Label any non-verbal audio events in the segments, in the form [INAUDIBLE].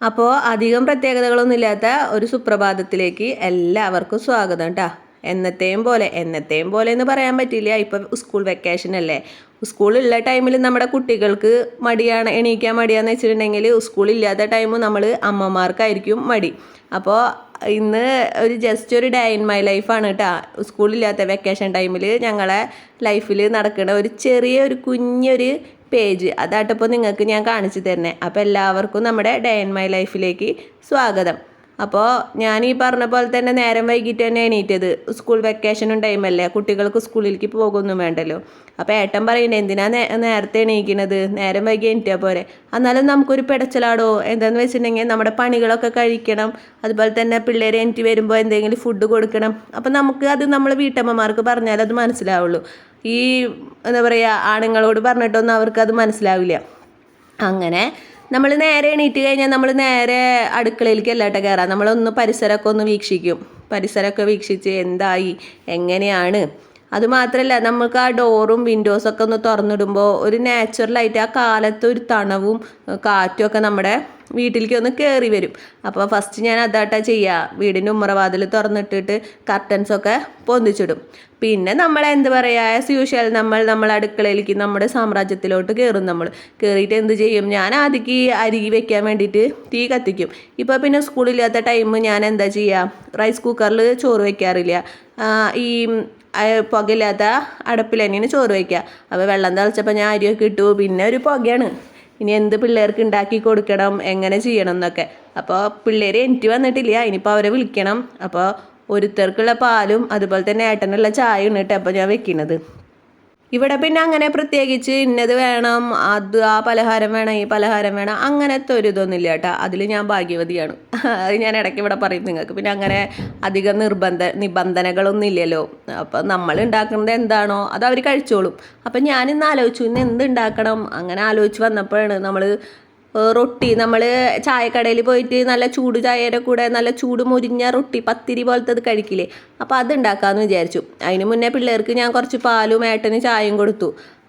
അപ്പോൾ അധികം പ്രത്യേകതകളൊന്നുമില്ലാത്ത ഒരു സുപ്രഭാതത്തിലേക്ക് എല്ലാവർക്കും സ്വാഗതം കേട്ടോ എന്നത്തെയും പോലെ എന്നത്തെയും പോലെ എന്ന് പറയാൻ പറ്റില്ല. ഇപ്പം സ്കൂൾ വെക്കേഷൻ അല്ലേ? സ്കൂളുള്ള ടൈമിൽ നമ്മുടെ കുട്ടികൾക്ക് മടിയാണ് എണീക്കാൻ മടിയാന്ന് വെച്ചിട്ടുണ്ടെങ്കിൽ സ്കൂളില്ലാത്ത ടൈം നമ്മൾ അമ്മമാർക്കായിരിക്കും മടി. അപ്പോൾ ഇന്ന് ഒരു ജസ്റ്റ് ഒരു ഡേ ഇൻ മൈ ലൈഫാണ് കേട്ടോ സ്കൂളില്ലാത്ത വെക്കേഷൻ ടൈമിൽ ഞങ്ങളെ ലൈഫിൽ നടക്കുന്ന ഒരു ചെറിയ ഒരു കുഞ്ഞൊരു പേജ്. അതാട്ടപ്പോൾ നിങ്ങൾക്ക് ഞാൻ കാണിച്ചു തരണേ അപ്പോൾ എല്ലാവർക്കും നമ്മുടെ ഡേ ഇൻ മൈ ലൈഫിലേക്ക് സ്വാഗതം. അപ്പോൾ ഞാൻ ഈ പറഞ്ഞ പോലെ തന്നെ നേരം വൈകിട്ട് തന്നെ എണീറ്റത്. സ്കൂൾ വെക്കേഷനും ടൈമല്ലേ കുട്ടികൾക്ക് സ്കൂളിലേക്ക് പോകുമൊന്നും വേണ്ടല്ലോ. അപ്പോൾ ഏട്ടൻ പറയണ്ടേ എന്തിനാ നേരത്തെ എണീക്കണത്? നേരം വൈകി എണീറ്റാൽ പോരെ? എന്നാലും നമുക്കൊരു പിടച്ചിലാടോ? എന്താണെന്ന് വെച്ചിട്ടുണ്ടെങ്കിൽ നമ്മുടെ പണികളൊക്കെ കഴിക്കണം. അതുപോലെ തന്നെ പിള്ളേർ എണീറ്റ് വരുമ്പോൾ എന്തെങ്കിലും ഫുഡ് കൊടുക്കണം. അപ്പോൾ നമുക്ക് അത് നമ്മൾ വീട്ടമ്മമാർക്ക് പറഞ്ഞാൽ അത് മനസ്സിലാവുള്ളൂ. ഈ എന്താ പറയുക ആണുങ്ങളോട് പറഞ്ഞിട്ടൊന്നും അവർക്കത് മനസ്സിലാവില്ല. അങ്ങനെ നമ്മൾ നേരെ എണീറ്റ് കഴിഞ്ഞാൽ നമ്മൾ നേരെ അടുക്കളയിലേക്ക് അല്ലാട്ട കയറാം. നമ്മളൊന്ന് പരിസരമൊക്കെ ഒന്ന് വീക്ഷിക്കും. പരിസരമൊക്കെ വീക്ഷിച്ച് എന്തായി? എങ്ങനെയാണ്? അതുമാത്രമല്ല നമുക്ക് ആ ഡോറും വിൻഡോസൊക്കെ ഒന്ന് തുറന്നിടുമ്പോൾ ഒരു നാച്ചുറലായിട്ട് ആ കാലത്ത് ഒരു തണവും കാറ്റും ഒക്കെ നമ്മുടെ വീട്ടിലേക്ക് ഒന്ന് കയറി വരും. അപ്പോൾ ഫസ്റ്റ് ഞാൻ അതാട്ടാ ചെയ്യുക വീടിന്റെ ഉമ്മറവാതിൽ തുറന്നിട്ടിട്ട് കർട്ടൻസൊക്കെ പൊന്തിച്ചിടും. പിന്നെ നമ്മൾ എന്ത് പറയുക ആസ് യൂഷ്വൽ നമ്മൾ നമ്മൾ അടുക്കളയിലേക്ക് നമ്മുടെ സാമ്രാജ്യത്തിലോട്ട് കയറും നമ്മൾ കയറിയിട്ട് എന്ത് ചെയ്യും? ഞാൻ ആദ്യക്ക് അരി വെക്കാൻ വേണ്ടിയിട്ട് തീ കത്തിക്കും. ഇപ്പോൾ പിന്നെ സ്കൂളില്ലാത്ത ടൈം ഞാൻ എന്താ ചെയ്യുക റൈസ് കുക്കറിൽ ചോറ് വെക്കാറില്ല. ഈ പുകയില്ലാത്ത അടുപ്പിൽ തന്നെയാണ് ചോറ് വയ്ക്കുക. അപ്പോൾ വെള്ളം തിളച്ചപ്പോൾ ഞാൻ അരിയൊക്കെ ഇട്ടു. പിന്നെ ഒരു പുകയാണ്. ഇനി എന്ത് പിള്ളേർക്ക് ഉണ്ടാക്കി കൊടുക്കണം എങ്ങനെ ചെയ്യണം എന്നൊക്കെ. അപ്പോൾ പിള്ളേർ എനിക്ക് വന്നിട്ടില്ല. ഇനിയിപ്പോൾ അവരെ വിളിക്കണം. അപ്പോൾ ഒരുത്തർക്കുള്ള പാലും അതുപോലെ തന്നെ ഏട്ടനുള്ള ചായയും കേട്ടോ അപ്പോൾ ഞാൻ വെക്കുന്നത് ഇവിടെ പിന്നെ അങ്ങനെ പ്രത്യേകിച്ച് ഇന്നത് വേണം അത് ആ പലഹാരം വേണം ഈ പലഹാരം വേണം അങ്ങനത്തെ ഒരു ഇതൊന്നുമില്ല കേട്ടോ. അതിൽ ഞാൻ ഭാഗ്യവതിയാണ്. അത് ഞാൻ ഇടയ്ക്ക് ഇവിടെ പറയും നിങ്ങൾക്ക്. പിന്നെ അങ്ങനെ അധികം നിർബന്ധ നിബന്ധനകളൊന്നും ഇല്ലല്ലോ അപ്പം നമ്മൾ ഉണ്ടാക്കുന്നത് എന്താണോ അത് അവർ കഴിച്ചോളും. അപ്പം ഞാനിന്ന് ആലോചിച്ചു ഇന്ന് എന്ത് ഉണ്ടാക്കണം? അങ്ങനെ ആലോചിച്ച് വന്നപ്പോഴാണ് നമ്മൾ റൊട്ടി. നമ്മൾ ചായക്കടയിൽ പോയിട്ട് നല്ല ചൂട് ചായയുടെ കൂടെ നല്ല ചൂട് മുരിഞ്ഞ റൊട്ടി പത്തിരി പോലത്തെ കഴിക്കില്ലേ? അപ്പോൾ അത് ഉണ്ടാക്കാമെന്ന് വിചാരിച്ചു. അതിന് മുന്നേ പിള്ളേർക്ക് ഞാൻ കുറച്ച് പാലും ഏട്ടന് ചായയും കൊടുത്തു.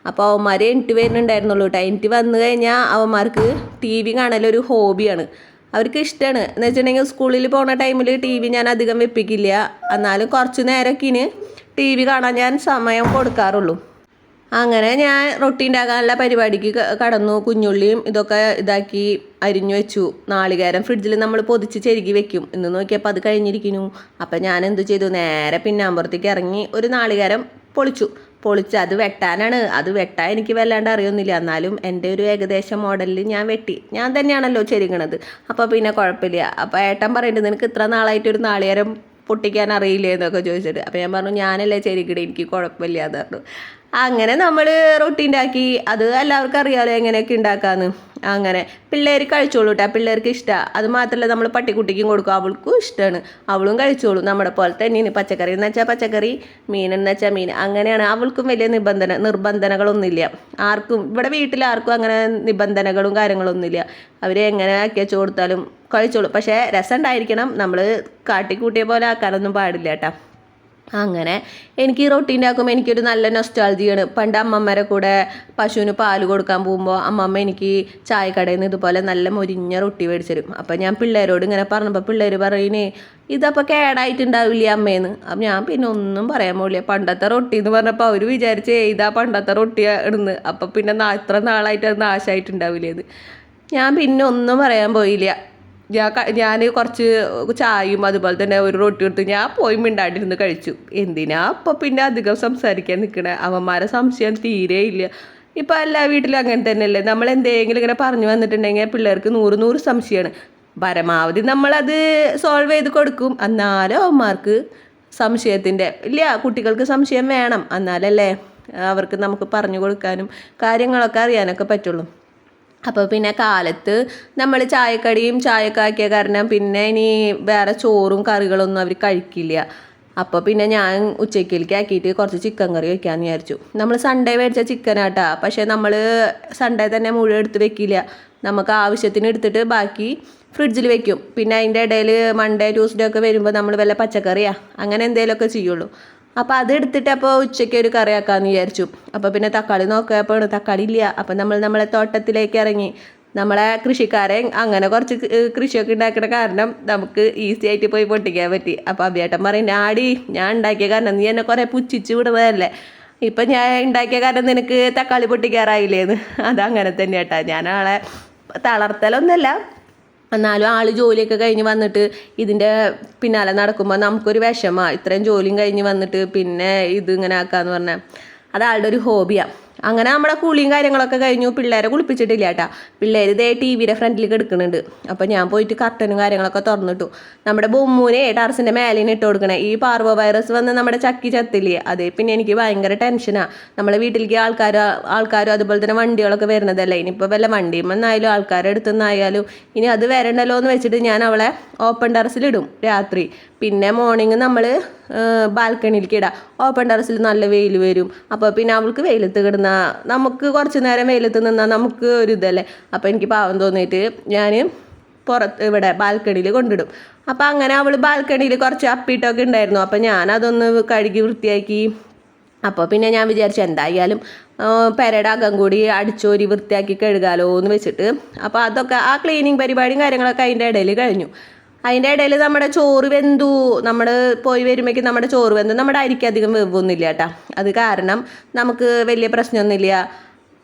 അപ്പോൾ അവന്മാർ എനിക്ക് വരുന്നുണ്ടായിരുന്നുള്ളൂ കേട്ടോ എനിക്ക് വന്നു കഴിഞ്ഞാൽ അവന്മാർക്ക് ടി വി കാണലൊരു ഹോബിയാണ്. അവർക്ക് ഇഷ്ടമാണ് എന്ന് വെച്ചിട്ടുണ്ടെങ്കിൽ സ്കൂളിൽ പോകുന്ന ടൈമിൽ ടി വി ഞാൻ അധികം വെപ്പിക്കില്ല. എന്നാലും കുറച്ച് നേരമൊക്കെ ടി വി കാണാൻ ഞാൻ സമയം കൊടുക്കാറുള്ളൂ. അങ്ങനെ ഞാൻ റൊട്ടി ഉണ്ടാക്കാനുള്ള പരിപാടിക്ക് കടന്നു. കുഞ്ഞുള്ളിയും ഇതൊക്കെ ഇതാക്കി അരിഞ്ഞു വെച്ചു. നാളികേരം ഫ്രിഡ്ജിൽ നമ്മൾ പൊതിച്ച് ചെരുകി വെക്കും. ഇന്ന് നോക്കിയപ്പോൾ അത് കഴിഞ്ഞിരിക്കുന്നു. അപ്പം ഞാൻ എന്ത് ചെയ്തു? നേരെ പിന്നാമ്പുറത്തേക്ക് ഇറങ്ങി ഒരു നാളികേരം പൊളിച്ചു. പൊളിച്ച് അത് വെട്ടാനാണ്. അത് വെട്ടാൻ എനിക്ക് വല്ലാണ്ട് അറിയൊന്നുമില്ല. എന്നാലും എന്റെ ഒരു ഏകദേശം മോഡലിൽ ഞാൻ വെട്ടി. ഞാൻ തന്നെയാണല്ലോ ചെരുങ്ങണത് അപ്പോൾ പിന്നെ കുഴപ്പമില്ല. അപ്പോൾ ഏട്ടൻ പറയുന്നുണ്ട് നിനക്ക് ഇത്ര നാളായിട്ട് ഒരു നാളികേരം പൊട്ടിക്കാൻ അറിയില്ലേ എന്നൊക്കെ ചോദിച്ചിട്ട്. അപ്പോൾ ഞാൻ പറഞ്ഞു ഞാനല്ലേ ചെരുകിടെ എനിക്ക് കുഴപ്പമില്ല എന്ന് പറഞ്ഞു. അങ്ങനെ നമ്മൾ റൊട്ടി അത് എല്ലാവർക്കും അറിയാമല്ലോ എങ്ങനെയൊക്കെ ഉണ്ടാക്കാമെന്ന് അങ്ങനെ പിള്ളേർ കഴിച്ചോളൂ കേട്ടോ പിള്ളേർക്ക് ഇഷ്ടമാണ് അത് മാത്രമല്ല നമ്മൾ പട്ടിക്കുട്ടിക്കും കൊടുക്കും. അവൾക്കും ഇഷ്ടമാണ് അവളും കഴിച്ചോളൂ. നമ്മുടെ പോലെ തന്നെയാണ്. പച്ചക്കറി എന്ന് വെച്ചാൽ പച്ചക്കറി മീൻ എന്ന് വെച്ചാൽ മീൻ. അങ്ങനെയാണ് അവൾക്കും വലിയ നിബന്ധന നിർബന്ധനകളൊന്നുമില്ല. ആർക്കും ഇവിടെ വീട്ടിൽ ആർക്കും അങ്ങനെ നിബന്ധനകളും കാര്യങ്ങളൊന്നുമില്ല. അവർ എങ്ങനെ ആക്കിയാൽ കൊടുത്താലും കഴിച്ചോളൂ. പക്ഷേ രസം ഉണ്ടായിരിക്കണം. നമ്മൾ കാട്ടിക്കൂട്ടിയ പോലെ ആക്കാനൊന്നും പാടില്ല കേട്ടോ. അങ്ങനെ എനിക്ക് ഈ റൊട്ടീന്റെ ആക്കുമ്പോൾ എനിക്കൊരു നല്ല നൊസ്റ്റാൾജിയാണ് പണ്ട് അമ്മമ്മരെ കൂടെ പശുവിന് പാൽ കൊടുക്കാൻ പോകുമ്പോൾ അമ്മമ്മ എനിക്ക് ചായക്കടയിൽ നിന്ന് ഇതുപോലെ നല്ല മൊരിഞ്ഞ റൊട്ടി മേടിച്ചു തരും അപ്പം ഞാൻ പിള്ളേരോട് ഇങ്ങനെ പറഞ്ഞപ്പോൾ പിള്ളേർ പറയുന്നേ ഇതപ്പോൾ കേടായിട്ടുണ്ടാവില്ല അമ്മേന്ന്? അപ്പം ഞാൻ പിന്നെ ഒന്നും പറയാൻ പോകില്ല പണ്ടത്തെ റൊട്ടി എന്ന് പറഞ്ഞപ്പോൾ അവർ വിചാരിച്ച് ഇതാ പണ്ടത്തെ റൊട്ടി ഇടുന്നത് അപ്പം പിന്നെ ഇത്ര നാളായിട്ട് അത് നാശമായിട്ടുണ്ടാവില്ലേ ഞാൻ പിന്നെ ഒന്നും പറയാൻ പോയില്ല. ഞാൻ ഞാൻ കുറച്ച് ചായയും അതുപോലെ തന്നെ ഒരു റൊട്ടി എടുത്ത് ഞാൻ പോയി മിണ്ടാണ്ടിരുന്ന് കഴിച്ചു. എന്തിനാ അപ്പോൾ പിന്നെ അധികം സംസാരിക്കാൻ നിൽക്കണേ അവന്മാരെ സംശയം തീരെ ഇല്ല. ഇപ്പൊ എല്ലാ വീട്ടിലും അങ്ങനെ തന്നെയല്ലേ? നമ്മൾ എന്തെങ്കിലും ഇങ്ങനെ പറഞ്ഞു വന്നിട്ടുണ്ടെങ്കിൽ പിള്ളേർക്ക് നൂറ് നൂറ് സംശയമാണ്. പരമാവധി നമ്മളത് സോൾവ് ചെയ്ത് കൊടുക്കും. എന്നാലും അവന്മാർക്ക് സംശയത്തിന്റെ ഇല്ല കുട്ടികൾക്ക് സംശയം വേണം. എന്നാലല്ലേ അവർക്ക് നമുക്ക് പറഞ്ഞു കൊടുക്കാനും കാര്യങ്ങളൊക്കെ അറിയാനൊക്കെ പറ്റുള്ളൂ. അപ്പോൾ പിന്നെ കാലത്ത് നമ്മൾ ചായക്കടിയും ചായയൊക്കെ ആക്കിയ കാരണം പിന്നെ ഇനി വേറെ ചോറും കറികളൊന്നും അവർ കഴിക്കില്ല. അപ്പോൾ പിന്നെ ഞാൻ ഉച്ചയ്ക്കിലേക്ക് ആക്കിയിട്ട് കുറച്ച് ചിക്കൻ കറി വയ്ക്കാമെന്ന് വിചാരിച്ചു. നമ്മൾ സൺഡേ മേടിച്ച ചിക്കനാട്ടാ പക്ഷേ നമ്മൾ സൺഡേ തന്നെ മുഴുവൻ എടുത്ത് വെക്കില്ല. നമുക്ക് ആവശ്യത്തിന് എടുത്തിട്ട് ബാക്കി ഫ്രിഡ്ജിൽ വെക്കും. പിന്നെ അതിന്റെ ഇടയിൽ മൺഡേ ട്യൂസ്ഡേ ഒക്കെ വരുമ്പോൾ നമ്മൾ വല്ല പച്ചക്കറിയാ. അങ്ങനെ എന്തെങ്കിലുമൊക്കെ ചെയ്യുള്ളൂ. അപ്പോൾ അത് എടുത്തിട്ട് അപ്പോൾ ഉച്ചയ്ക്ക് ഒരു കറിയാക്കാമെന്ന് വിചാരിച്ചു. അപ്പോൾ പിന്നെ തക്കാളി നോക്കിയപ്പോൾ തക്കാളി ഇല്ല. അപ്പോൾ നമ്മൾ നമ്മളെ തോട്ടത്തിലേക്ക് ഇറങ്ങി. നമ്മളെ കൃഷിക്കാരെ അങ്ങനെ കുറച്ച് കൃഷിയൊക്കെ ഉണ്ടാക്കുന്ന കാരണം നമുക്ക് ഈസി ആയിട്ട് പോയി പൊട്ടിക്കാൻ പറ്റി. അപ്പോൾ അഭിയേട്ടൻ പറയും ആടി ഞാൻ ഉണ്ടാക്കിയ കാരണം നീ എന്നെ കുറേ പുച്ഛിച്ച് വിടുന്നതല്ലേ. ഇപ്പം ഞാൻ ഉണ്ടാക്കിയ കാരണം നിനക്ക് തക്കാളി പൊട്ടിക്കാറായില്ലേന്ന്. അതങ്ങനെ തന്നെ കേട്ടാ ഞാൻ ആളെ തളർത്തലൊന്നുമല്ല. എന്നാലും ആൾ ജോലിയൊക്കെ കഴിഞ്ഞ് വന്നിട്ട് ഇതിന്റെ പിന്നാലെ നടക്കുമ്പോൾ നമുക്കൊരു വിഷമമാണ് ഇത്രയും ജോലിയും കഴിഞ്ഞ് വന്നിട്ട് പിന്നെ ഇത് ഇങ്ങനെ ആക്കാന്ന് പറഞ്ഞാൽ അത് ആളുടെ ഒരു ഹോബിയാണ് അങ്ങനെ നമ്മുടെ കുളിയും കാര്യങ്ങളൊക്കെ കഴിഞ്ഞു. പിള്ളേരെ കുളിപ്പിച്ചിട്ടില്ല കേട്ടാ. പിള്ളേർ ഇതേ ടി വിയുടെ ഫ്രണ്ടിൽ കിടക്കുന്നുണ്ട് അപ്പോൾ ഞാൻ പോയിട്ട് കർട്ടനും കാര്യങ്ങളൊക്കെ തുറന്നിട്ടു. നമ്മുടെ ബൊമ്മൂനെ ടാർസിന്റെ മേലിന് ഇട്ട് കൊടുക്കണേ. ഈ പാർവോ വൈറസ് വന്ന് നമ്മുടെ ചക്കി ചത്തില്ലേ? അതെ പിന്നെ എനിക്ക് ഭയങ്കര ടെൻഷനാണ് നമ്മളെ വീട്ടിലേക്ക് ആൾക്കാർ ആൾക്കാരും അതുപോലെ തന്നെ വണ്ടികളൊക്കെ വരുന്നതല്ലേ? ഇനിയിപ്പോൾ വല്ല വണ്ടിയും വന്നായാലും ആൾക്കാരുടെ അടുത്തു ഇനി അത് വരണ്ടല്ലോ എന്ന് വെച്ചിട്ട് ഞാൻ അവളെ ഓപ്പൺ ടെറസിലിടും രാത്രി. പിന്നെ മോർണിംഗ് നമ്മൾ ബാൽക്കണിയിലേക്ക് ഇടാം. ഓപ്പൺ ടെറസിൽ നല്ല വെയിൽ വരും. അപ്പോൾ പിന്നെ അവൾക്ക് വെയിലത്ത് കിടന്ന നമുക്ക് കുറച്ച് നേരം വെയിലത്ത് നിന്നാൽ നമുക്ക് ഒരു ഇതല്ലേ? അപ്പോൾ എനിക്ക് പാവം തോന്നിയിട്ട് ഞാൻ പുറത്ത് ഇവിടെ ബാൽക്കണിയിൽ കൊണ്ടിടും. അപ്പോൾ അങ്ങനെ അവൾ ബാൽക്കണിയിൽ കുറച്ച് അപ്പിട്ടൊക്കെ ഉണ്ടായിരുന്നു. അപ്പോൾ ഞാൻ അതൊന്ന് കഴുകി വൃത്തിയാക്കി. അപ്പോൾ പിന്നെ ഞാൻ വിചാരിച്ചു എന്തായാലും പെരയുടെ അകം കൂടി അടിച്ചോരി വൃത്തിയാക്കി കഴുകാലോ എന്ന് വെച്ചിട്ട്. അപ്പോൾ അതൊക്കെ ആ ക്ലീനിങ് പരിപാടിയും കാര്യങ്ങളൊക്കെ അതിന്റെ ഇടയിൽ കഴിഞ്ഞു. അതിന്റെ ഇടയിൽ നമ്മുടെ ചോറ് വെന്തു. നമ്മൾ പോയി വരുമ്പോഴേക്കും നമ്മുടെ ചോറ് വെന്തു. നമ്മുടെ അരിക്ക് അധികം വെവൊന്നുമില്ല കേട്ടാ. അത് കാരണം നമുക്ക് വലിയ പ്രശ്നമൊന്നുമില്ല.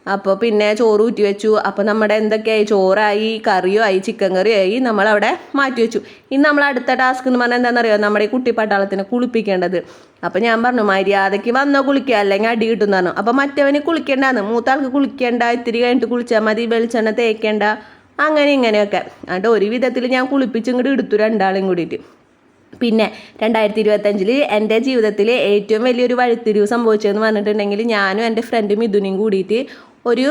അപ്പോൾ പിന്നെ ചോറ് ഊറ്റി വെച്ചു. അപ്പോൾ നമ്മുടെ എന്തൊക്കെയായി? ചോറായി കറിയോ ആയി ചിക്കൻ കറിയോ ആയി നമ്മളവിടെ മാറ്റി വെച്ചു. ഇനി നമ്മൾ അടുത്ത ടാസ്ക് എന്ന് പറഞ്ഞാൽ എന്താണെന്നറിയോ നമ്മുടെ ഈ കുട്ടിപ്പട്ടാളത്തിനെ കുളിപ്പിക്കേണ്ടത്. അപ്പോൾ ഞാൻ പറഞ്ഞു മര്യാദയ്ക്ക് വന്നോ കുളിക്കുക അല്ലെങ്കിൽ അടി കിട്ടും എന്ന് പറഞ്ഞു. അപ്പോൾ മറ്റവന് കുളിക്കേണ്ടാന്ന്. മൂത്താൾക്ക് കുളിക്കേണ്ട. ഇത്തിരി കഴിഞ്ഞിട്ട് കുളിച്ചാൽ മതി. വെളിച്ചെണ്ണ തേക്കേണ്ട. അങ്ങനെ ഇങ്ങനെയൊക്കെ. അതുകൊണ്ട് ഒരു വിധത്തിൽ ഞാൻ കുളിപ്പിച്ച് ഇങ്ങോട്ട് എടുത്തു രണ്ടാളും കൂടിയിട്ട്. പിന്നെ രണ്ടായിരത്തി ഇരുപത്തഞ്ചിൽ എന്റെ ജീവിതത്തിൽ ഏറ്റവും വലിയൊരു വഴിത്തിരിവ് സംഭവിച്ചതെന്ന് പറഞ്ഞിട്ടുണ്ടെങ്കിൽ ഞാനും എന്റെ ഫ്രണ്ട് മിഥുനും കൂടിയിട്ട് ഒരു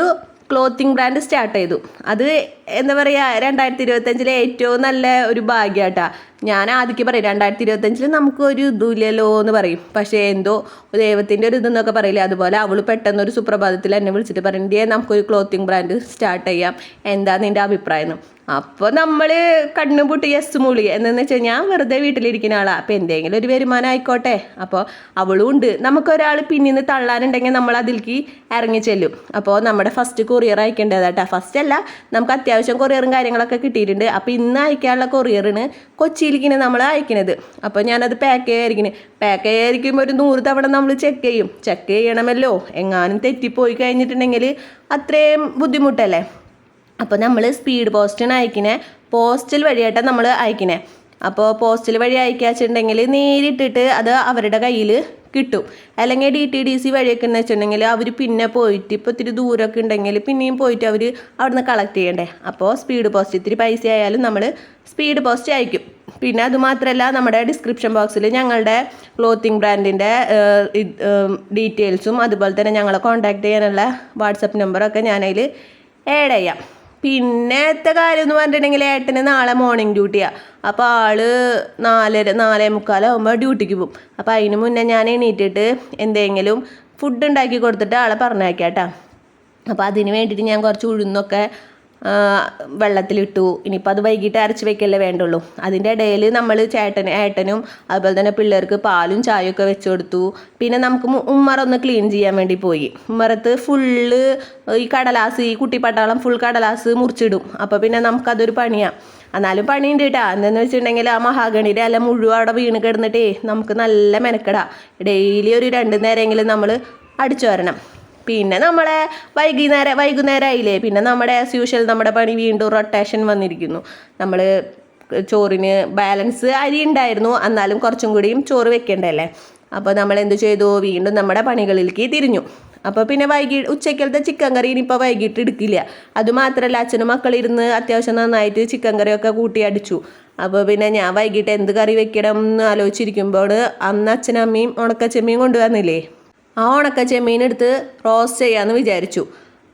ക്ലോത്തിങ് ബ്രാൻഡ് സ്റ്റാർട്ട് ചെയ്തു. അത് എന്താ പറയുക രണ്ടായിരത്തി ഇരുപത്തഞ്ചിലെ ഏറ്റവും നല്ല ഒരു ഭാഗ്യമാട്ടാ ഞാൻ ആദ്യം പറയും രണ്ടായിരത്തി ഇരുപത്തഞ്ചിൽ നമുക്ക് ഒരു ഇതുമില്ലല്ലോ എന്ന് പറയും. പക്ഷേ എന്തോ ദൈവത്തിന്റെ ഒരു ഇതെന്നൊക്കെ പറയില്ലേ? അതുപോലെ അവൾ പെട്ടെന്ന് ഒരു സുപ്രഭാതത്തിൽ എന്നെ വിളിച്ചിട്ട് പറയണ്ടേ നമുക്കൊരു ക്ലോത്തിങ് ബ്രാൻഡ് സ്റ്റാർട്ട് ചെയ്യാം. എന്താ നിന്റെ അഭിപ്രായം? അപ്പോൾ നമ്മൾ കണ്ണും പൂട്ടി യെസ് മൂളി. എന്നു വെച്ചാൽ ഞാൻ വെറുതെ വീട്ടിലിരിക്കുന്ന ആളാണ് അപ്പോൾ എന്തെങ്കിലും ഒരു വരുമാനം ആയിക്കോട്ടെ. അപ്പോൾ അവളും ഉണ്ട്. നമുക്കൊരാൾ പിന്നിന്ന് തള്ളാനുണ്ടെങ്കിൽ നമ്മൾ അതിലേക്ക് ഇറങ്ങി ചെല്ലും. അപ്പോൾ നമ്മുടെ ഫസ്റ്റ് കൊറിയർ അയക്കേണ്ടതാട്ടാ ഫസ്റ്റ് അല്ല നമുക്ക് അത്യാവശ്യം കൊറിയറും കാര്യങ്ങളൊക്കെ കിട്ടിയിട്ടുണ്ട്. അപ്പോൾ ഇന്ന് അയക്കാനുള്ള കൊറിയറിന് കൊച്ചിയിലേക്കാണ് നമ്മൾ അയക്കുന്നത് അപ്പോൾ ഞാനത് പാക്ക് ചെയ്യാതിരിക്കുന്നത് പാക്ക് ചെയ്യാതിരിക്കുമ്പോൾ ഒരു നൂറ് തവണ നമ്മൾ ചെക്ക് ചെയ്യും. ചെക്ക് ചെയ്യണമല്ലോ. എങ്ങാനും തെറ്റിപ്പോയി കഴിഞ്ഞിട്ടുണ്ടെങ്കിൽ അത്രയും ബുദ്ധിമുട്ടല്ലേ? അപ്പോൾ നമ്മൾ സ്പീഡ് പോസ്റ്റിന് അയക്കണേ. പോസ്റ്റൽ വഴിയായിട്ടാണ് നമ്മൾ അയക്കണേ. അപ്പോൾ പോസ്റ്റൽ വഴി അയക്കാച്ചിട്ടുണ്ടെങ്കിൽ നേരിട്ടിട്ട് അത് അവരുടെ കയ്യിൽ കിട്ടും. അല്ലെങ്കിൽ ഡി ടി ഡി സി വഴിയൊക്കെ എന്ന് വെച്ചിട്ടുണ്ടെങ്കിൽ അവർ പിന്നെ പോയിട്ട് ഇപ്പോൾ ഇത്തിരി ദൂരമൊക്കെ ഉണ്ടെങ്കിൽ പിന്നെയും പോയിട്ട് അവർ അവിടുന്ന് കളക്ട് ചെയ്യണ്ടേ? അപ്പോൾ സ്പീഡ് പോസ്റ്റ് ഇത്തിരി പൈസ ആയാലും നമ്മൾ സ്പീഡ് പോസ്റ്റ് അയക്കും. പിന്നെ അതുമാത്രമല്ല നമ്മുടെ ഡിസ്ക്രിപ്ഷൻ ബോക്സിൽ ഞങ്ങളുടെ ക്ലോത്തിങ് ബ്രാൻഡിന്റെ ഡീറ്റെയിൽസും അതുപോലെ തന്നെ ഞങ്ങളെ കോൺടാക്റ്റ് ചെയ്യാനുള്ള വാട്സപ്പ് നമ്പറൊക്കെ ഞാനതിൽ ആഡ് ചെയ്യാം. പിന്നത്തെ കാര്യം എന്ന് പറഞ്ഞിട്ടുണ്ടെങ്കിൽ ഏട്ടന് നാളെ മോർണിംഗ് ഡ്യൂട്ടിയാണ് അപ്പോൾ ആൾ നാലര നാലേ മുക്കാലാകുമ്പോൾ ഡ്യൂട്ടിക്ക് പോകും. അപ്പോൾ അതിന് മുന്നേ ഞാൻ എണീറ്റിട്ട് എന്തെങ്കിലും ഫുഡ് ഉണ്ടാക്കി കൊടുത്തിട്ട് ആളെ പറഞ്ഞേക്കാട്ടാ അപ്പോൾ അതിന് വേണ്ടിയിട്ട് ഞാൻ കുറച്ച് ഉഴുന്നൊക്കെ വെള്ളത്തിലിട്ടു. ഇനിയിപ്പോൾ അത് വൈകിട്ട് അരച്ച് വെക്കല്ലേ വേണ്ടുള്ളൂ. അതിന്റെ ഇടയിൽ നമ്മൾ ചേട്ടന് ഏട്ടനും അതുപോലെ തന്നെ പിള്ളേർക്ക് പാലും ചായയൊക്കെ വെച്ച് കൊടുത്തു. പിന്നെ നമുക്ക് ഉമ്മറ ഒന്ന് ക്ലീൻ ചെയ്യാൻ വേണ്ടി പോയി. ഉമ്മറത്ത് ഫുള്ള് ഈ കടലാസ് ഈ കുട്ടിപ്പട്ടാളം ഫുൾ കടലാസ് മുറിച്ചിടും. അപ്പോൾ പിന്നെ നമുക്കതൊരു പണിയാണ് എന്നാലും പണിയുണ്ട് കേട്ടോ എന്താന്ന് വെച്ചിട്ടുണ്ടെങ്കിൽ ആ മഹാഗണിയുടെ അല്ല മുഴുവൻ അവിടെ വീണ് കിടന്നിട്ടേ നമുക്ക് നല്ല മെനക്കെടാ. ഡെയിലി ഒരു രണ്ട് നേരമെങ്കിലും നമ്മൾ അടിച്ചു വരണം. പിന്നെ നമ്മളെ വൈകുന്നേരം വൈകുന്നേരം ആയില്ലേ പിന്നെ നമ്മുടെ ആസ് യൂഷ്വൽ നമ്മുടെ പണി വീണ്ടും റൊട്ടേഷൻ വന്നിരിക്കുന്നു. നമ്മൾ ചോറിന് ബാലൻസ് അരി ഉണ്ടായിരുന്നു. എന്നാലും കുറച്ചും കൂടിയും ചോറ് വെക്കേണ്ടല്ലേ അപ്പോൾ നമ്മൾ എന്ത് ചെയ്തു? വീണ്ടും നമ്മുടെ പണികളിലേക്ക് തിരിഞ്ഞു. അപ്പോൾ പിന്നെ വൈകി ഉച്ചയ്ക്കലത്തെ ചിക്കൻ കറി ഇനിയിപ്പോൾ വൈകിട്ട് എടുക്കില്ല. അതുമാത്രമല്ല അച്ഛനും മക്കളിരുന്ന് അത്യാവശ്യം നന്നായിട്ട് ചിക്കൻ കറിയൊക്കെ കൂട്ടി അടിച്ചു. അപ്പോൾ പിന്നെ ഞാൻ വൈകിട്ട് എന്ത് കറി വെക്കണം എന്ന് ആലോചിച്ചിരിക്കുമ്പോൾ അന്ന് അച്ഛനും അമ്മയും ഉണക്കച്ചെമ്മയും കൊണ്ടുവന്നില്ലേ? ആ ഉണക്ക മീനെടുത്ത് റോസ്റ്റ് ചെയ്യാമെന്ന് വിചാരിച്ചു.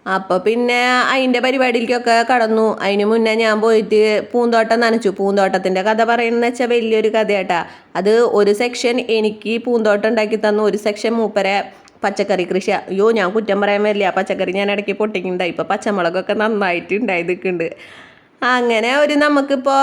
അപ്പോൾ പിന്നെ അതിന്റെ പരിപാടിയിലേക്കൊക്കെ കടന്നു. അതിന് മുന്നേ ഞാൻ പോയിട്ട് പൂന്തോട്ടം നനച്ചു. പൂന്തോട്ടത്തിന്റെ കഥ പറയുന്നത് വെച്ചാൽ വലിയൊരു കഥയാട്ടാ. അത് ഒരു സെക്ഷൻ എനിക്ക് പൂന്തോട്ടം ഉണ്ടാക്കി തന്നു. ഒരു സെക്ഷൻ മൂപ്പരെ പച്ചക്കറി കൃഷി. അയ്യോ ഞാൻ കുറ്റം പറയാൻ വരില്ല. പച്ചക്കറി ഞാൻ ഇടയ്ക്ക് പൊട്ടിക്കുന്നുണ്ടായി ഇപ്പോൾ പച്ചമുളകൊക്കെ നന്നായിട്ട് ഉണ്ടായി നിൽക്കുന്നുണ്ട്. അങ്ങനെ ഒരു നമുക്കിപ്പോൾ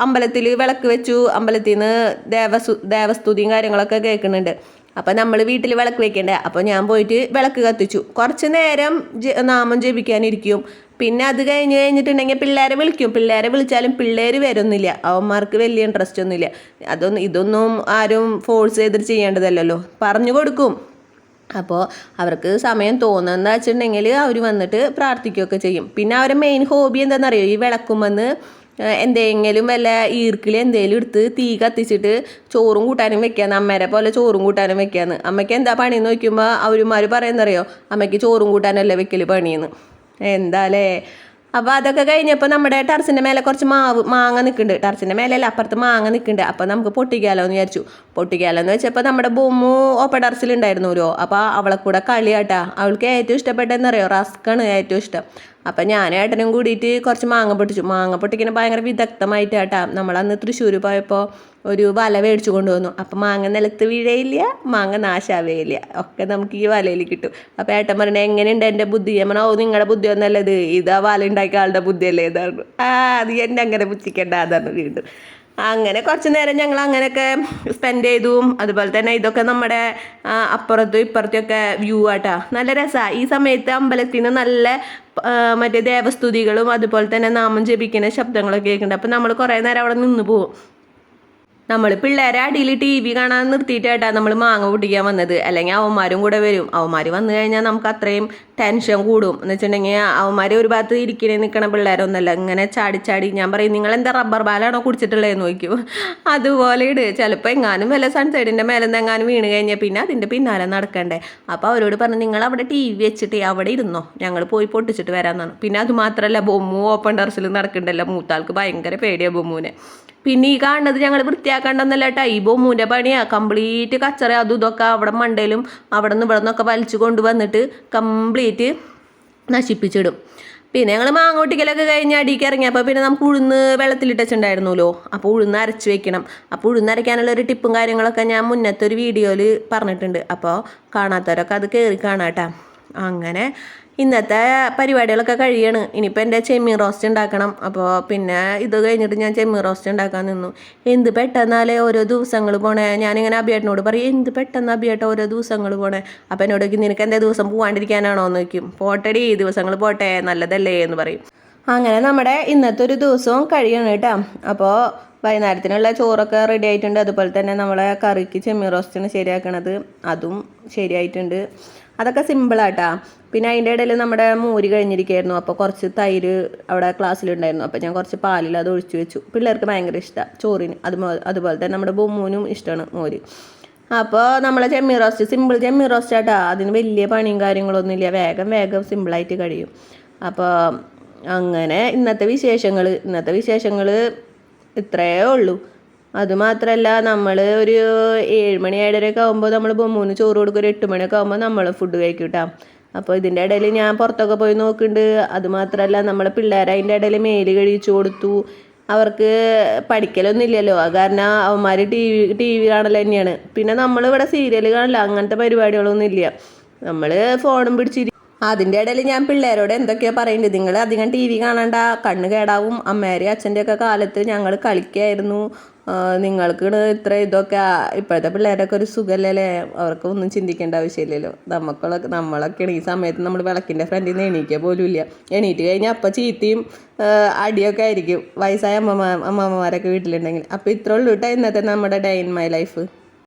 അമ്പലത്തിൽ വിളക്ക് വെച്ചു. അമ്പലത്തിൽ നിന്ന് ദേവസു ദേവസ്തുതിയും കാര്യങ്ങളൊക്കെ കേൾക്കുന്നുണ്ട്. അപ്പം നമ്മൾ വീട്ടിൽ വിളക്ക് വെക്കണ്ടേ? അപ്പോൾ ഞാൻ പോയിട്ട് വിളക്ക് കത്തിച്ചു. കുറച്ച് നേരം നാമം ജപിക്കാനിരിക്കും. പിന്നെ അത് കഴിഞ്ഞ് കഴിഞ്ഞിട്ടുണ്ടെങ്കിൽ പിള്ളേരെ വിളിക്കും. പിള്ളേരെ വിളിച്ചാലും പിള്ളേർ വരുന്നില്ല. അവന്മാർക്ക് വലിയ ഇൻട്രസ്റ്റ് ഒന്നുമില്ല. അതൊന്നും ഇതൊന്നും ആരും ഫോഴ്സ് ചെയ്തിട്ട് ചെയ്യേണ്ടതല്ലല്ലോ. പറഞ്ഞു കൊടുക്കും. അപ്പോൾ അവർക്ക് സമയം തോന്നുന്നതെന്ന് വെച്ചിട്ടുണ്ടെങ്കിൽ അവർ വന്നിട്ട് പ്രാർത്ഥിക്കുകയൊക്കെ ചെയ്യും. പിന്നെ അവരുടെ മെയിൻ ഹോബി എന്താണെന്നറിയോ? ഈ വിളക്കുമെന്ന് എന്തെങ്കിലും വല്ല ഈർക്കിളി എന്തെങ്കിലും എടുത്ത് തീ കത്തിച്ചിട്ട് ചോറും കൂട്ടാനും വെക്കാന്ന് അമ്മേരെ പോലെ ചോറും കൂട്ടാനും വെക്കാന്ന്. അമ്മയ്ക്ക് എന്താ പണിയെന്ന് നോക്കുമ്പോൾ അവരുമാർ പറയുന്നറിയോ? അമ്മയ്ക്ക് ചോറും കൂട്ടാനല്ലേ വെക്കൽ പണിയെന്ന്. എന്താലേ അപ്പോൾ അതൊക്കെ കഴിഞ്ഞപ്പോൾ നമ്മുടെ ടെറസിന്റെ മേലെ കുറച്ച് മാവ് മാങ്ങ നിൽക്കുന്നുണ്ട് ടെറസിന്റെ മേലെയല്ല അപ്പുറത്ത് മാങ്ങ നിൽക്കുന്നുണ്ട് അപ്പോൾ നമുക്ക് പൊട്ടിക്കാലോ എന്ന് വിചാരിച്ചു പൊട്ടിക്കാലോ എന്ന് വെച്ചപ്പോൾ നമ്മുടെ ബൊമ്മു ഓപ്പ ടെറസിലുണ്ടായിരുന്നല്ലോ അപ്പോൾ അവളെ കൂടെ കളിയാട്ടാ. അവൾക്ക് ഏറ്റവും ഇഷ്ടപ്പെട്ടതെന്നറിയോ? റസ്ക്കാണ് ഏറ്റവും ഇഷ്ടം. അപ്പം ഞാൻ ഏട്ടനും കൂടിയിട്ട് കുറച്ച് മാങ്ങ പൊട്ടിച്ചു. മാങ്ങ പൊട്ടിക്കുന്ന ഭയങ്കര വിദഗ്ധമായിട്ടാട്ടാ. നമ്മളന്ന് തൃശ്ശൂർ പോയപ്പോൾ ഒരു വല മേടിച്ചു കൊണ്ടുവന്നു. അപ്പം മാങ്ങ നിലത്ത് വീഴയില്ല മാങ്ങ നാശാവേയില്ല. ഒക്കെ നമുക്ക് ഈ വലയിൽ കിട്ടും. അപ്പം ഏട്ടൻ പറഞ്ഞ എങ്ങനെയുണ്ട് എന്റെ ബുദ്ധി? ഞാൻ ഓ നിങ്ങളുടെ ബുദ്ധി ഒന്നല്ലത്. ഇത് ഇതാ വല ഉണ്ടാക്കിയ ആളുടെ ബുദ്ധിയല്ലേ? ഇതാണ് ആ അത് എന്നെ അങ്ങനെ പുച്ഛിക്കേണ്ട അതാണ് വീണ്ടും. അങ്ങനെ കുറച്ച് നേരം ഞങ്ങൾ അങ്ങനെയൊക്കെ സ്പെൻഡ് ചെയ്തു. അതുപോലെ തന്നെ ഇതൊക്കെ നമ്മുടെ ആ, അപ്പുറത്തും ഇപ്പുറത്തും ഒക്കെ വ്യൂ ആട്ടാ. നല്ല രസമാണ് ഈ സമയത്ത് അമ്പലത്തിൽ നിന്ന് നല്ല ആ, മറ്റേ ദേവസ്തുതികളും അതുപോലെ തന്നെ നാമം ജപിക്കുന്ന ശബ്ദങ്ങളൊക്കെ കേൾക്കുന്നുണ്ട്. അപ്പം നമ്മൾ കുറേ നേരം അവിടെ നിന്ന് പോകും നമ്മൾ പിള്ളേരെ അടിയിൽ ടി വി കാണാൻ നിർത്തിയിട്ടായിട്ടാണ് നമ്മൾ മാങ്ങ പൊട്ടിക്കാൻ വന്നത്. അല്ലെങ്കിൽ അവന്മാരും കൂടെ വരും. അവന്മാർ വന്നു കഴിഞ്ഞാൽ നമുക്ക് അത്രയും ടെൻഷൻ കൂടും. എന്ന് വെച്ചിട്ടുണ്ടെങ്കിൽ അവന്മാർ ഒരു ഭാഗത്ത് ഇരിക്കണേ നിൽക്കണ പിള്ളേരൊന്നുമല്ല. ഇങ്ങനെ ചാടി ചാടി ഞാൻ പറയും നിങ്ങൾ എന്താ റബ്ബർ ബാലാണോ കുടിച്ചിട്ടുള്ളതെന്ന് നോക്കും [LAUGHS] അതുപോലെ ഇട്. ചിലപ്പോൾ എങ്ങാനും വല്ല സൺസൈഡിന്റെ മേലെ എങ്ങാനും വീണ് കഴിഞ്ഞാൽ പിന്നെ അതിന്റെ പിന്നാലെ നടക്കണ്ടേ. അപ്പോൾ അവരോട് പറഞ്ഞു നിങ്ങൾ അവിടെ ടി വി വെച്ചിട്ട് അവിടെ ഇരുന്നോ. ഞങ്ങൾ പോയി പൊട്ടിച്ചിട്ട് വരാമെന്നാണ്. പിന്നെ അത് മാത്രമല്ല ബൊമ്മു ഓപ്പൺ ടെറസിൽ നടക്കണ്ടല്ലോ. മൂത്താൾക്ക് ഭയങ്കര പേടിയാണ് ബൊമ്മുവിനെ. പിന്നെ ഈ കാണുന്നത് ഞങ്ങൾ വൃത്തിയാക്കണ്ടെന്നല്ല കേട്ടോ ഈ ബൊമ്മൂന്റെ പണിയാ. കംപ്ലീറ്റ് കച്ചറ അതും ഇതൊക്കെ അവിടെ മണ്ടയിലും അവിടെ നിന്ന് ഇവിടെ നിന്നൊക്കെ വലിച്ചു കൊണ്ടുവന്നിട്ട് കംപ്ലീറ്റ് നശിപ്പിച്ചിടും. പിന്നെ ഞങ്ങൾ മാങ്ങോട്ടിക്കലൊക്കെ കഴിഞ്ഞ് അടിക്ക് ഇറങ്ങിയപ്പോൾ പിന്നെ നമുക്ക് ഉഴുന്ന് വെള്ളത്തിലിട്ടുണ്ടായിരുന്നല്ലോ അപ്പോൾ ഉഴുന്ന് അരച്ച് വെക്കണം. അപ്പോൾ ഉഴുന്ന് അരയ്ക്കാനുള്ള ഒരു ടിപ്പും കാര്യങ്ങളൊക്കെ ഞാൻ മുന്നത്തെ ഒരു വീഡിയോയിൽ പറഞ്ഞിട്ടുണ്ട്. അപ്പോൾ കാണാത്തവരൊക്കെ അത് കയറി കാണാട്ടാ. അങ്ങനെ ഇന്നത്തെ പരിപാടികളൊക്കെ കഴിയാണ്. ഇനിയിപ്പോൾ എന്റെ ചെമ്മീൻ റോസ്റ്റ് ഉണ്ടാക്കണം. അപ്പോൾ പിന്നെ ഇത് കഴിഞ്ഞിട്ട് ഞാൻ ചെമ്മീൻ റോസ്റ്റ് ഉണ്ടാക്കാൻ നിന്നു. എന്ത് പെട്ടെന്നാലേ ഓരോ ദിവസങ്ങൾ പോണേ. ഞാനിങ്ങനെ അഭിയേട്ടനോട് പറയും എന്ത് പെട്ടെന്ന് അഭിയേട്ട ഓരോ ദിവസങ്ങൾ പോണേ? അപ്പം എന്നോട് നിനക്ക് എന്താ ദിവസം പോകാണ്ടിരിക്കാനാണോ എന്ന് ചോദിക്കും. പോട്ടെടി ദിവസങ്ങൾ പോട്ടെ നല്ലതല്ലേ? എന്ന് പറയും. അങ്ങനെ നമ്മുടെ ഇന്നത്തെ ഒരു ദിവസവും കഴിയണം കേട്ടോ. അപ്പോൾ വൈകുന്നേരത്തിനുള്ള ചോറൊക്കെ റെഡി ആയിട്ടുണ്ട്. അതുപോലെ തന്നെ നമ്മളെ കറിക്ക് ചെമ്മീൻ റോസ്റ്റിന് ശരിയാക്കണത് അതും ശരിയായിട്ടുണ്ട്. അതൊക്കെ സിമ്പിളാട്ടാ പിന്നെ അതിന്റെ ഇടയിൽ നമ്മുടെ മൂരി കഴിഞ്ഞിരിക്കുകയായിരുന്നു അപ്പോൾ കുറച്ച് തൈര് അവിടെ ക്ലാസ്സിലുണ്ടായിരുന്നു. അപ്പോൾ ഞാൻ കുറച്ച് പാലിൽ അത് ഒഴിച്ചു വെച്ചു. പിള്ളേർക്ക് ഭയങ്കര ഇഷ്ടമാണ് ചോറിന്. അതുപോലെ അതുപോലെ തന്നെ നമ്മുടെ ബൊമ്മൂനും ഇഷ്ടമാണ് മോര്. അപ്പോൾ നമ്മളെ ചെമ്മി റോസ്റ്റ് സിമ്പിൾ ചെമ്മി റോസ്റ്റ് ആട്ടാ. അതിന് വലിയ പണിയും കാര്യങ്ങളൊന്നുമില്ല വേഗം വേഗം സിമ്പിളായിട്ട് കഴിയും. അപ്പോൾ അങ്ങനെ ഇന്നത്തെ വിശേഷങ്ങൾ ഇന്നത്തെ വിശേഷങ്ങൾ ഇത്രയേ ഉള്ളൂ. അതുമാത്രമല്ല നമ്മൾ ഒരു ഏഴ് മണി ഏഴരയൊക്കെ ആകുമ്പോൾ നമ്മൾ ബൊമ്മൂന്ന് ചോറ് കൊടുക്കും ഒരു എട്ട് മണിയൊക്കെ ആകുമ്പോൾ നമ്മൾ ഫുഡ് കഴിക്കും കേട്ടോ അപ്പോൾ ഇതിന്റെ ഇടയിൽ ഞാൻ പുറത്തൊക്കെ പോയി നോക്കുന്നുണ്ട്. അതുമാത്രമല്ല നമ്മളെ പിള്ളേർ അതിന്റെ ഇടയിൽ മേൽ കഴിച്ചു കൊടുത്തു. അവർക്ക് പഠിക്കലൊന്നും ഇല്ലല്ലോ. കാരണം അവന്മാർ ടി വി ടി വി കാണൽ തന്നെയാണ്. പിന്നെ നമ്മളിവിടെ സീരിയൽ കാണില്ല അങ്ങനത്തെ പരിപാടികളൊന്നും ഇല്ല. നമ്മൾ ഫോണും പിടിച്ചിരി അതിന്റെ ഇടയിൽ ഞാൻ പിള്ളേരോട് എന്തൊക്കെയാ പറയുന്നത് നിങ്ങൾ അധികം ടി വി കാണണ്ട. കണ്ണ് കേടാവും. അമ്മേരെ അച്ഛന്റെ ഒക്കെ കാലത്ത് ഞങ്ങൾ കളിക്കായിരുന്നു. നിങ്ങൾക്ക് ഇത്ര ഇതൊക്കെ ഇപ്പോഴത്തെ പിള്ളേരൊക്കെ ഒരു സുഖമല്ലേ അവർക്ക് ഒന്നും ചിന്തിക്കേണ്ട ആവശ്യമില്ലല്ലോ. നമുക്കുള്ള നമ്മളൊക്കെ ഈ സമയത്ത് നമ്മൾ വിളക്കിന്റെ ഫ്രണ്ടിൽ നിന്ന് എണീക്കുക പോലും ഇല്ല. എണീറ്റ് കഴിഞ്ഞാൽ അപ്പം ചീത്തയും അടിയൊക്കെ ആയിരിക്കും. വയസ്സായ അമ്മമാർ അമ്മമ്മമാരൊക്കെ വീട്ടിലുണ്ടെങ്കിൽ. അപ്പോൾ ഇത്രേ ഉള്ളൂ കേട്ടോ ഇന്നത്തെ നമ്മുടെ ഡേ ഇൻ മൈ ലൈഫ്.